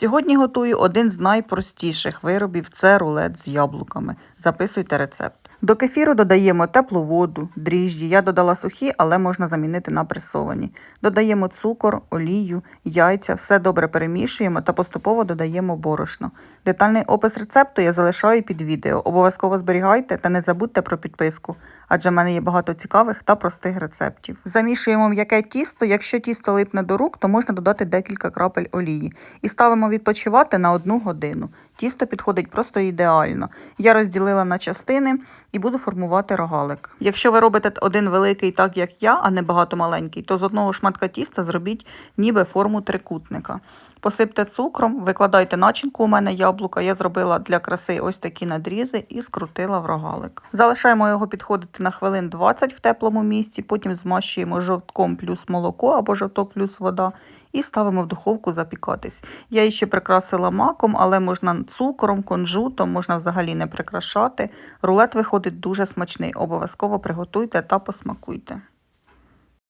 Сьогодні готую один з найпростіших виробів це рулет з яблуками. Записуйте рецепт. До кефіру додаємо теплу воду, дріжджі. Я додала сухі, але можна замінити на пресовані. Додаємо цукор, олію, яйця, все добре перемішуємо та поступово додаємо борошно. Детальний опис рецепту я залишаю під відео. Обов'язково зберігайте та не забудьте про підписку, адже в мене є багато цікавих та простих рецептів. Замішуємо м'яке тісто. Якщо тісто липне до рук, то можна додати декілька крапель олії і ставимо відпочивати на одну годину. Тісто підходить просто ідеально. Я розділила на частини і буду формувати рогалик. Якщо ви робите один великий, так як я, а не багато маленький, то з одного шматка тіста зробіть ніби форму трикутника. Посипте цукром, викладайте начинку. У мене яблука. Я зробила для краси ось такі надрізи і скрутила в рогалик. Залишаємо його підходити на хвилин 20 в теплому місці, потім змащуємо жовтком плюс молоко або жовток плюс вода і ставимо в духовку запікатись. Я її ще прикрасила маком, але можна цукром, кунжутом, можна взагалі не прикрашати. Рулет виходить дуже смачний. Обов'язково приготуйте та посмакуйте.